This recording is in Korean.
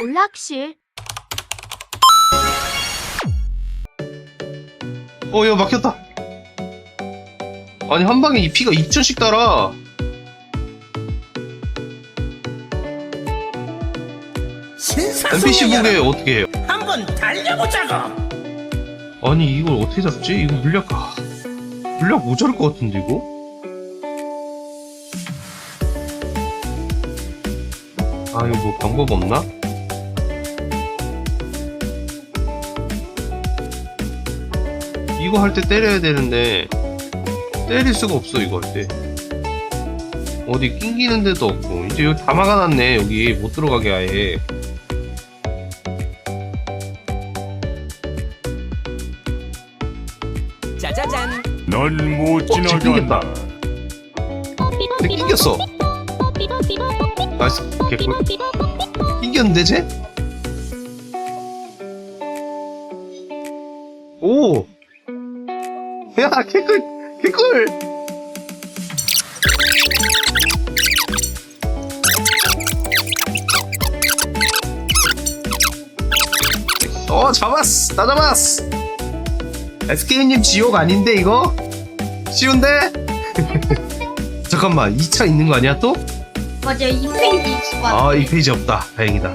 올락실. 어, 야, 막혔다. 아니, 한 방에 이 피가 2천씩 달아. NPC 무게 어떻게 해요? 한번 달려보자고. 아니, 이걸 어떻게 잡지? 이거 물약, 아, 물약 모자랄 것 같은데, 이거? 아, 이거 뭐 방법 없나? 이거 할 때 때려야 되는데, 때릴 수가 없어, 이거 할 때. 어디 낑기는 데도 없고, 이제 여기 다 막아놨네, 여기. 못 들어가게 아예. 짜자잔. 넌 못 어, 지나간다. 근데 낑겼어. 나이스, 개꿀. 낑겼는데, 쟤? 오! 야, 개꿀! 개꿀! 어, 잡았어! 다 잡았어! SK님 지옥 아닌데, 이거? 쉬운데? 잠깐만, 2차 있는 거 아니야, 또? 맞아, 이 페이지 있어. 아, 이 페이지 없다. 다행이다.